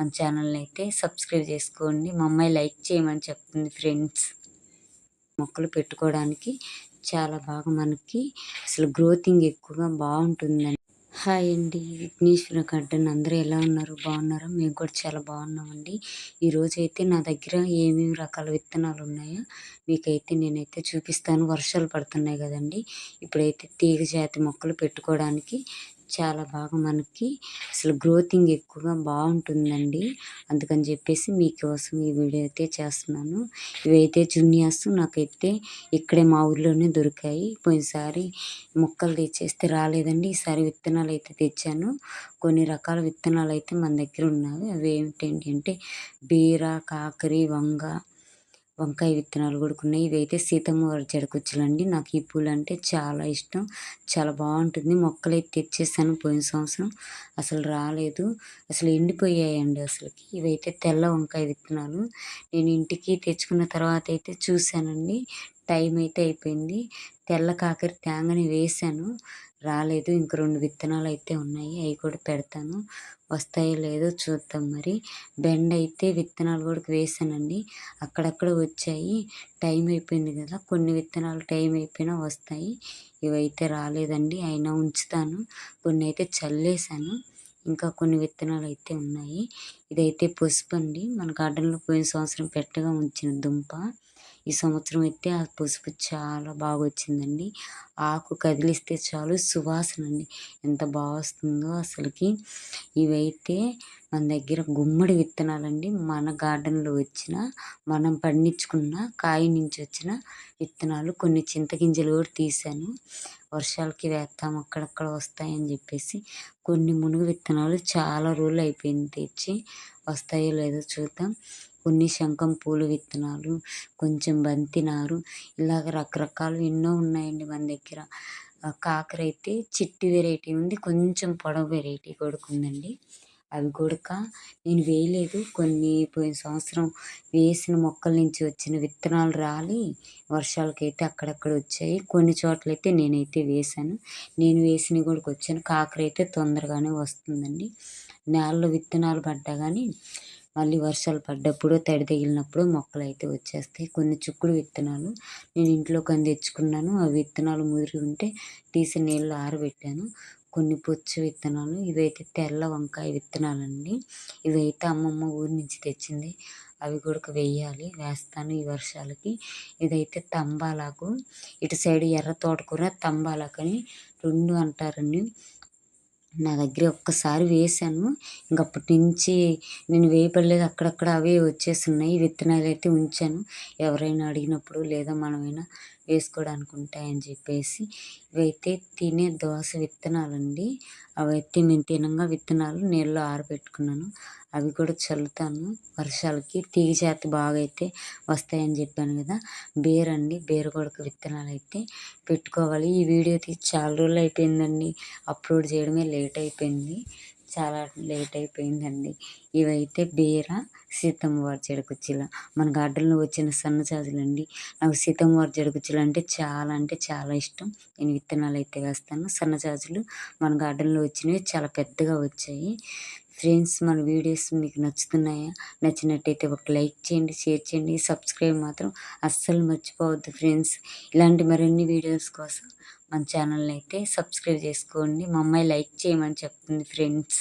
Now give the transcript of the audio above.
మన ఛానల్ని అయితే సబ్స్క్రైబ్ చేసుకోండి. మా అమ్మాయి లైక్ చేయమని చెప్తుంది ఫ్రెండ్స్ మొక్కలు పెట్టుకోవడానికి చాలా బాగా మనకి అసలు గ్రోతింగ్ ఎక్కువగా బాగుంటుందండి హాయ్ అండి విఘ్నేశ్వర గార్డెన్ అందరూ ఎలా ఉన్నారు? బాగున్నారా? మేము కూడా చాలా బాగున్నామండి. ఈరోజు అయితే నా దగ్గర ఏమేమి రకాల విత్తనాలు ఉన్నాయో మీకైతే నేనైతే చూపిస్తాను. వర్షాలు పడుతున్నాయి కదండి. ఇప్పుడైతే తీగ జాతి మొక్కలు పెట్టుకోవడానికి చాలా బాగా మనకి అసలు గ్రోతింగ్ ఎక్కువగా బాగుంటుందండి. అందుకని చెప్పేసి మీకోసం ఈ వీడియో అయితే చేస్తున్నాను. ఇవైతే జున్యాస్ నాకైతే ఇక్కడే మా ఊర్లోనే దొరికాయి. పోయినసారి మొక్కలు తెచ్చేస్తే రాలేదండి. ఈసారి విత్తనాలు అయితే తెచ్చాను. కొన్ని రకాల విత్తనాలు అయితే మన దగ్గర ఉన్నాయి. అవి ఏమిటంటే అంటే బీర కాకరి వంగ వంకాయ విత్తనాలు కూడా ఉన్నాయి ఇవైతే సీతమ్మ వారి అండి. నాకు ఈ పూలు అంటే చాలా ఇష్టం. చాలా బాగుంటుంది. మొక్కలు అయితే తెచ్చేసాను పోయిన సంవత్సరం. అసలు రాలేదు. అసలు ఎండిపోయాయండి అసలుకి. ఇవైతే తెల్ల వంకాయ విత్తనాలు. నేను ఇంటికి తెచ్చుకున్న తర్వాత అయితే చూశానండి. టైం అయితే అయిపోయింది. తెల్ల కాకర తేంగని వేసాను. రాలేదు. ఇంక రెండు విత్తనాలు అయితే ఉన్నాయి. అవి కూడా పెడతాను. వస్తాయో లేదో చూద్దాం మరి. బెండ అయితే విత్తనాలు కూడా వేసానండి. అక్కడక్కడ వచ్చాయి. టైం అయిపోయింది కదా. కొన్ని విత్తనాలు టైం అయిపోయినా వస్తాయి. ఇవైతే రాలేదండి. అయినా ఉంచుతాను. కొన్ని అయితే చల్లేసాను. ఇంకా కొన్ని విత్తనాలు అయితే ఉన్నాయి. ఇదైతే పసుపు అండి మన గార్డెన్లో పోయిన సంవత్సరం పెట్టగా ఉంచిన దుంప. ఈ సంవత్సరం అయితే ఆ పసుపు చాలా బాగా వచ్చిందండి ఆకు కదిలిస్తే చాలు సువాసన అండి ఎంత బాగా వస్తుందో అసలుకి. ఇవైతే మన దగ్గర గుమ్మడి విత్తనాలండి. మన గార్డెన్లో వచ్చిన మనం పండించుకున్న కాయ నుంచి వచ్చిన విత్తనాలు కొన్ని చింతగింజలు కూడా తీసాను వర్షాలకి వేస్తాం అక్కడక్కడ వస్తాయని చెప్పేసి కొన్ని మునుగు విత్తనాలు చాలా రోజులు అయిపోయింది తెచ్చి వస్తాయో లేదో చూద్దాం. కొన్ని శంఖం పూలు విత్తనాలు కొంచెం బంతి నారు ఇలాగ రకరకాలు ఎన్నో ఉన్నాయండి మన దగ్గర. కాకర అయితే చిట్టి వెరైటీ ఉంది కొంచెం పొడవు వెరైటీ కూడా ఉందండి. అవి కూడక నేను వేయలేదు కొన్ని పోయిన సంవత్సరం వేసిన మొక్కల నుంచి వచ్చిన విత్తనాలు రాలి వర్షాలకైతే అక్కడక్కడ వచ్చాయి. కొన్ని చోట్లయితే నేనైతే వేశాను నేను వేసినవి కూడా వచ్చాను. కాకర అయితే తొందరగానే వస్తుందండి. నేలలో విత్తనాలు పడ్డా కానీ మళ్ళీ వర్షాలు పడ్డప్పుడు తడి తగిలినప్పుడు మొక్కలు అయితే వచ్చేస్తాయి. కొన్ని చిక్కుడు విత్తనాలు నేను ఇంట్లో కొన్ని తెచ్చుకున్నాను. ఆ విత్తనాలు ముదిరి ఉంటే తీసి నీళ్ళు ఆరబెట్టాను. కొన్ని పుచ్చు విత్తనాలు ఇవైతే తెల్ల వంకాయ విత్తనాలండి. ఇవైతే అమ్మమ్మ ఊరి నుంచి తెచ్చింది. అవి కూడా వేయాలి వేస్తాను ఈ వర్షాలకి. ఇదైతే తంబాలాకు. ఇటు సైడ్ ఎర్ర తోటకూర తంబాలాకు అని రెండు అంటారండి. నా దగ్గర ఒక్కసారి వేసాను ఇంక అప్పటి నుంచి నేను వేయపడలేదు అక్కడక్కడ అవే వచ్చేస్తున్నాయి. విత్తనాలు అయితే ఉంచాను. ఎవరైనా అడిగినప్పుడు లేదా మనమైనా వేసుకోవడానికి ఉంటాయని చెప్పేసి ఇవైతే తినే దోస విత్తనాలండి. అవైతే మేము తినంగా విత్తనాలు నీళ్ళలో ఆరబెట్టుకున్నాను. అవి కూడా చల్లుతాను. వర్షాలకి తీగ జాతి బాగా అయితే వస్తాయని చెప్పాను కదా. బీరండి బీరగొడక విత్తనాలు అయితే పెట్టుకోవాలి. ఈ వీడియో తీసి చాలా రోజులు అయిపోయిందండి. అప్లోడ్ చేయడమే లేట్ అయిపోయింది. చాలా లేట్ అయిపోయిందండి. ఇవైతే బీర సీతమ్మవారి జడకుచ్చిల చెడకుచ్చిల మన గార్డెన్లో వచ్చిన సన్నజాజులు అండి నాకు సీతమ్మవారి వారి అంటే చాలా అంటే చాలా ఇష్టం. నేను విత్తనాలు అయితే వేస్తాను. సన్న సన్నజాజులు మన గార్డెన్లో వచ్చినవి చాలా పెద్దగా వచ్చాయి. ఫ్రెండ్స్ మన వీడియోస్ మీకు నచ్చుతున్నాయా? నచ్చినట్టయితే ఒక లైక్ చేయండి షేర్ చేయండి సబ్స్క్రైబ్ మాత్రం అస్సలు మర్చిపోవద్దు ఫ్రెండ్స్. ఇలాంటి మరిన్ని వీడియోస్ కోసం మన ఛానల్ని అయితే సబ్స్క్రైబ్ చేసుకోండి. మా అమ్మాయి లైక్ చేయమని చెప్తుంది ఫ్రెండ్స్.